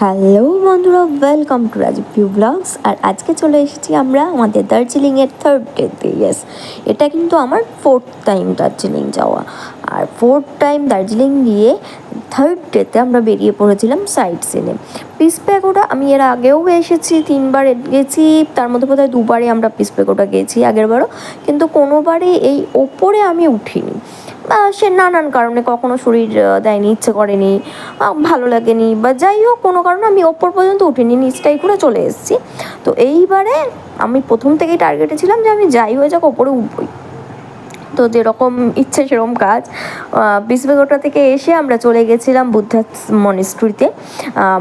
Hello বন্ধুরা welcome to Rajib view blogs আর আজকে চলে এসেছি আমরা আমাদের দার্জিলিংয়ের থার্ড ডেতে ইয়েস এটা কিন্তু আমার ফোর্থ টাইম দার্জিলিং যাওয়া। আর ফোর্থ টাইম দার্জিলিং গিয়ে থার্ড ডেতে আমরা বেরিয়ে পড়েছিলাম সাইড সিনে পিস প্যাগোডা আমি এর আগেও এসেছি, তিনবার গেছি, তার মধ্যে বোধহয় দুবারে আমরা পিস প্যাগোডা গেছি আগেরবারও। কিন্তু কোনোবারে এই ওপরে আমি উঠিনি। সে নানান কারণে কখনো শরীর দেয়নি, ইচ্ছে করেনি ভালো লাগেনি বা যাই হোক, কোনো কারণে আমি ওপর পর্যন্ত উঠিনি, নিচটাই ঘুরে চলে এসেছি। তো এইবারে আমি প্রথম থেকেই টার্গেটে ছিলাম যে আমি যাই হয়ে যাক, ওপরে উঠবই। তো যেরকম ইচ্ছে, সেরকম কাজ। বিসবেগোটা থেকে এসে আমরা চলে গেছিলাম বুদ্ধা মনিস্ট্রিতে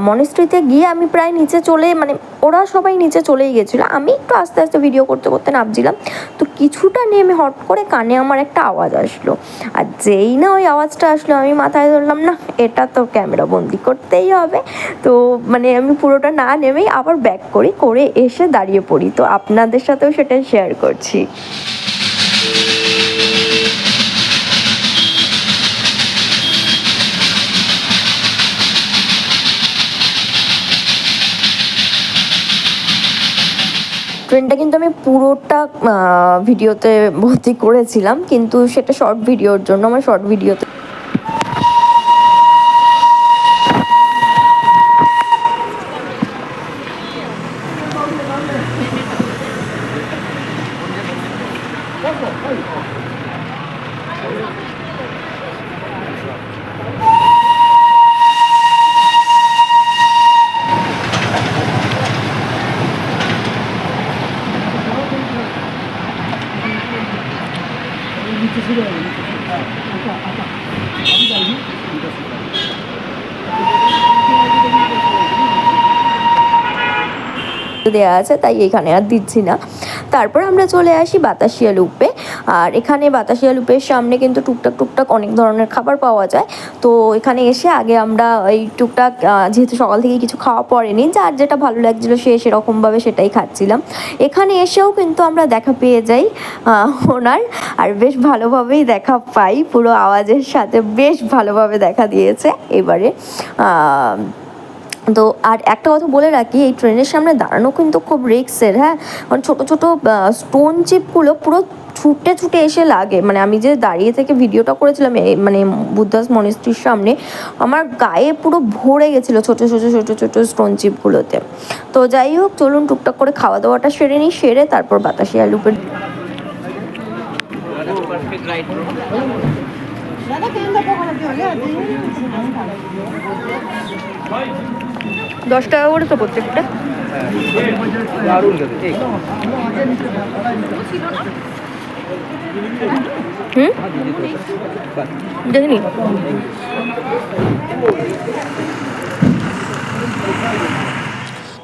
মনিস্ট্রিতে গিয়ে আমি প্রায় নিচে চলে মানে ওরা সবাই নিচে চলেই গেছিল। আমি একটু আস্তে আস্তে ভিডিও করতে করতে নামছিলাম। তো কিছুটা নেমে হট করে কানে আমার একটা আওয়াজ আসলো। আর যেই না ওই আওয়াজটা আসলো, আমি মাথায় ধরলাম না এটা তো ক্যামেরা বন্দি করতেই হবে। তো মানে আমি পুরোটা না নেমেই আবার ব্যাক করি, করে এসে দাঁড়িয়ে পড়ি। তো আপনাদের সাথেও সেটা শেয়ার করছি। ট্রেনটা কিন্তু আমি পুরোটা ভিডিওতে ভর্তি করেছিলাম, কিন্তু সেটা শর্ট ভিডিওর জন্য, আমার শর্ট ভিডিওতে দেওয়া আছে তাই এখানে আর দিচ্ছি না। তারপর আমরা চলে আসি বাতাসিয়া লুপে। আর এখানে বাতাসিয়া লুপের সামনে কিন্তু টুকটাক টুকটাক অনেক ধরনের খাবার পাওয়া যায়। তো এখানে এসে আগে আমরা এই টুকটাক যেহেতু সকাল থেকে কিছু খাওয়া পড়েনি, যার যেটা ভালো লাগছিল সে সেরকমভাবে সেটাই খাচ্ছিলাম। এখানে এসেও কিন্তু আমরা দেখা পেয়ে যাই ওনার, আর বেশ ভালোভাবেই দেখা পাই। পুরো আওয়াজের সাথে বেশ ভালোভাবে দেখা দিয়েছে। এবারে তো আর একটা কথা বলে রাখি, এই ট্রেনের সামনে দাঁড়ানো কিন্তু খুব রিক্সের হ্যাঁ? কারণ ছোটো ছোটো স্টোন চিপগুলো পুরো ছুটে ছুটে এসে লাগে। মানে আমি যে দাঁড়িয়ে থেকে ভিডিওটা করেছিলাম মানে বুদ্ধাস মনিস্ট্রির সামনে, আমার গায়ে পুরো ভরে গেছিল ছোটো ছোটো ছোটো ছোটো স্টোন চিপগুলোতে তো যাই হোক, চলুন টুকটাক করে খাওয়া দাওয়াটা সেরে নিই, সেরে তারপর বাতাসি আলুপের দশ টাকা করে তো প্রত্যেকটা। হুম? দেখিনি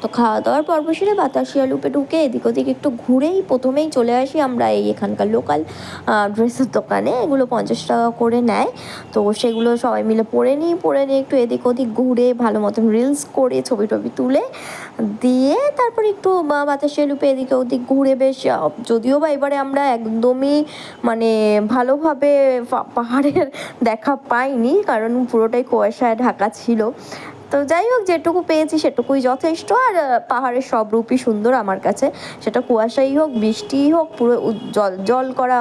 তো খাওয়া দাওয়ার পর্ব সেরে বাতাসিয়া লুপে ঢুকে এদিক ওদিক একটু ঘুরেই প্রথমেই চলে আসি আমরা এই এখানকার লোকাল ড্রেসের দোকানে। এগুলো পঞ্চাশ টাকা করে নেয়। তো সেগুলো সবাই মিলে পরে নিই, পরে নিয়ে একটু এদিক ওদিক ঘুরে ভালো মতন রিলস করে, ছবি টবি তুলে দিয়ে তারপর একটু বাতাসিয়া লুপে এদিকে ওদিক ঘুরে বেশ যদিও বা এবারে আমরা একদমই মানে ভালোভাবে পাহাড়ের দেখা পাইনি, কারণ পুরোটাই কুয়াশায় ঢাকা ছিল। তো যাই হোক, যেটুকু পেয়েছি সেটুকুই যথেষ্ট। আর পাহাড়ের সব রূপই সুন্দর আমার কাছে। সেটা কুয়াশাই হোক, বৃষ্টিই হোক, পুরো জল জল করা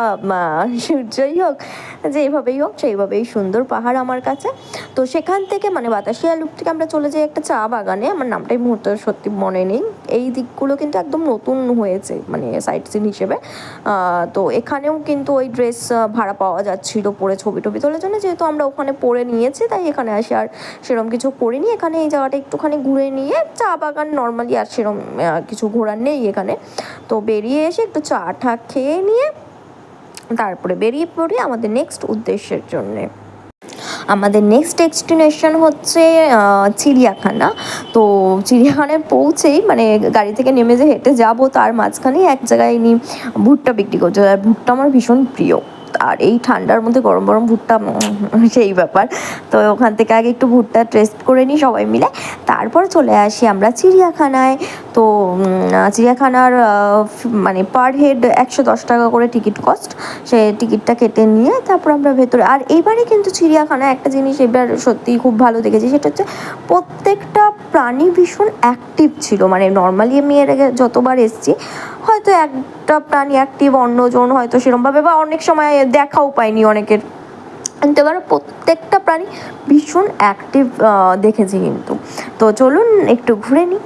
সূর্যই হোক যেইভাবেই হোক, সেইভাবেই সুন্দর পাহাড় আমার কাছে। তো সেখান থেকে মানে বাতাসিয়া লুপ থেকে আমরা চলে যাই একটা চা বাগানে। আমার নামটাই মুহূর্তে সত্যি মনে নেই। এই দিকগুলো কিন্তু একদম নতুন হয়েছে মানে সাইট সিন হিসেবে। তো এখানেও কিন্তু ওই ড্রেস ভাড়া পাওয়া যাচ্ছিল, পরে ছবি টবি তোলার জন্য। যেহেতু আমরা ওখানে পরে নিয়েছি, তাই এখানে আসি আর সেরকম কিছু করিনি এখানে এই জায়গাটা একটুখানি ঘুরে নিয়ে চা বাগান নর্মালি আর সেরকম কিছু ঘোরার নেই এখানে। তো বেরিয়ে এসে একটু চা ঠা খেয়ে নিয়ে তারপরে বেরিয়ে পড়ি আমাদের নেক্সট উদ্দেশ্যের জন্যে। আমাদের নেক্সট ডেস্টিনেশন হচ্ছে চিড়িয়াখানা। তো চিড়িয়াখানায় পৌঁছেই মানে গাড়ি থেকে নেমে যে হেঁটে যাব তার মাঝখানেই এক জায়গায় ইনি ভুট্টা বিক্রি করছে। আর ভুট্টা আমার ভীষণ প্রিয়। আর এই ঠান্ডার মধ্যে গরম গরম ভুট্টা সেই ব্যাপার। তো ওখান থেকে আগে একটু ভুট্টা টেস্ট করে নিই সবাই মিলে। তারপর চলে আসি আমরা চিড়িয়াখানায়। তো চিড়িয়াখানার মানে পার হেড একশো দশ টাকা করে টিকিট কস্ট সে টিকিটটা কেটে নিয়ে তারপর আমরা ভেতরে, আর এবারে কিন্তু চিড়িয়াখানা একটা জিনিস এবার সত্যিই খুব ভালো দেখেছি, সেটা হচ্ছে প্রত্যেকটা প্রাণী ভীষণ অ্যাক্টিভ ছিল। মানে নর্মালি আমি এর আগে যতবার এসেছি, হয়তো একটা প্রাণী অ্যাক্টিভ অন্যজন হয়তো সেরমভাবে বা অনেক সময় দেখাও পাইনি অনেকের। কিন্তু এবার প্রত্যেকটা প্রাণী ভীষণ অ্যাক্টিভ দেখেছি কিন্তু। তো চলুন একটু ঘুরে নিই।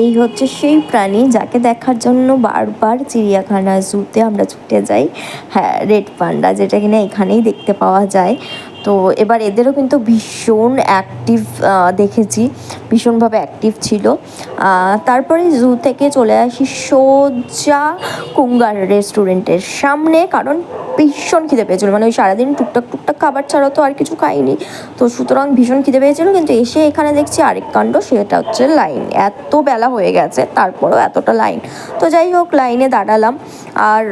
এই হচ্ছে সেই প্রাণী যাকে দেখার জন্য বারবার চিড়িয়াখানা, জুতে আমরা ছুটে যাই। হ্যাঁ রেড পান্ডা, যেটা কিনা এখানেই দেখতে পাওয়া যায়। তো এবার এদেরও কিন্তু ভীষণ অ্যাক্টিভ দেখেছি, ভীষণভাবে অ্যাক্টিভ ছিল। তারপরে জু থেকে চলে আসি সোজা কুঙ্গার রেস্টুরেন্টের সামনে, কারণ ভীষণ খিদে পেয়েছিল। মানে ওই সারাদিন টুকটাক টুকটাক খাবার ছাড়া তো আর কিছু খাইনি। তো সুতরাং ভীষণ খিদে পেয়েছিল, কিন্তু এসে এখানে দেখছি আরেক কাণ্ড, সেটা হচ্ছে লাইন এত বেলা হয়ে গেছে, তারপরেও এতটা লাইন তো যাই হোক লাইনে দাঁড়ালাম। আর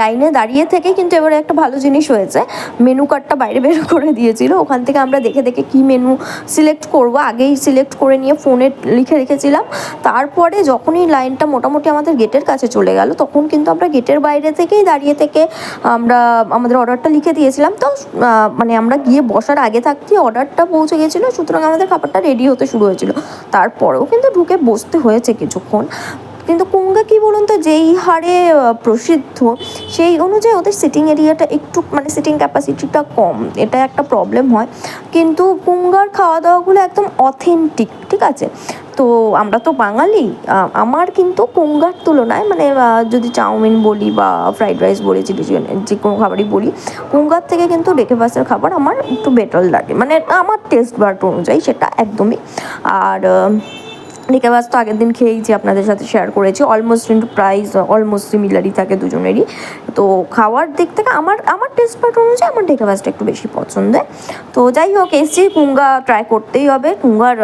লাইনে দাঁড়িয়ে থেকে কিন্তু এবারে একটা ভালো জিনিস হয়েছে। মেনু কার্ডটা বাইরে বের করে দিয়েছিল। ওখান থেকে আমরা দেখে দেখে কি মেনু সিলেক্ট করব, আগেই সিলেক্ট করে নিয়ে ফোনে লিখে রেখেছিলাম। তারপরে যখনই লাইনটা মোটামুটি আমাদের গেটের কাছে চলে গেল, তখন কিন্তু আমরা গেটের বাইরে থেকেই দাঁড়িয়ে থেকে আমরা আমাদের অর্ডারটা লিখে দিয়েছিলাম। তো মানে আমরা গিয়ে বসার আগে থাকতেই অর্ডারটা পৌঁছে গেছিল, সুতরাং আমাদের খাবারটা রেডি হতে শুরু হয়েছিল। তারপরেও কিন্তু ঢুকে বসতে হয়েছে কিছুক্ষণ। কিন্তু কুঙ্গা কি বলুন তো, যেই হারে প্রসিদ্ধ, সেই অনুযায়ী ওদের সিটিং এরিয়াটা একটু মানে সিটিং ক্যাপাসিটিটা কম। এটা একটা প্রবলেম হয়। কিন্তু কুঙ্গার খাওয়া দাওয়াগুলো একদম অথেন্টিক ঠিক আছে? তো আমরা তো বাঙালি আমার কিন্তু কুঙ্গার তুলনায় মানে যদি চাউমিন বলি বা ফ্রাইড রাইস বলি চিলি চিকেন যে কোনো খাবারই বলি, কুঙ্গার থেকে কিন্তু ব্রেকফাস্টের খাবার আমার একটু বেটার লাগে। মানে আমার টেস্ট বার্ট অনুযায়ী সেটা একদমই। আর নিকাবাস তো আগের দিন খেয়েইছি আপনাদের সাথে শেয়ার করেছি। অলমোস্ট কিন্তু প্রাইস অলমোস্ট সিমিলারই থাকে দুজনেরই। তো খাওয়ার দিক থেকে আমার আমার টেস্ট পার্ট অনুযায়ী আমার ডেকাবাসটা একটু বেশি পছন্দের। তো যাই হোক এসছি কুঙ্গা ট্রাই করতেই হবে। কুঙ্গার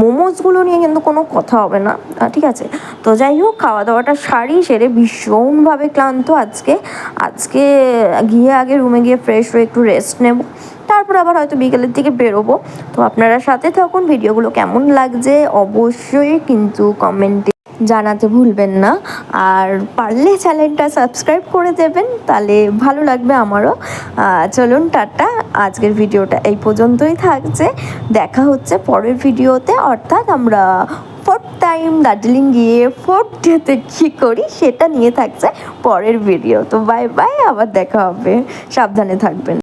মোমোসগুলো নিয়ে কিন্তু কোনো কথা হবে না। ঠিক আছে? তো যাই হোক খাওয়া দাওয়াটা সারি সেরে ভীষণভাবে ক্লান্ত আজকে। আজকে গিয়ে আগে রুমে গিয়ে ফ্রেশ হয়ে একটু রেস্ট নেব। তারপর আবার হয়তো বিকেলের দিকে বেরোবো। তো আপনারা সাথে থাকুন, ভিডিওগুলো কেমন লাগছে অবশ্যই কিন্তু কমেন্টে জানাতে ভুলবেন না। আর পারলে চ্যানেলটা সাবস্ক্রাইব করে দেবেন, তাহলে ভালো লাগবে আমারও। চলুন, টাটা। আজকের ভিডিওটা এই পর্যন্তই থাকছে। দেখা হচ্ছে পরের ভিডিওতে। অর্থাৎ আমরা ফোর্থ টাইম দার্জিলিং গিয়ে ফোর্থ ডেতে কী করি সেটা নিয়ে থাকছে পরের ভিডিও। তো বাই বাই আবার দেখা হবে। সাবধানে থাকবেন।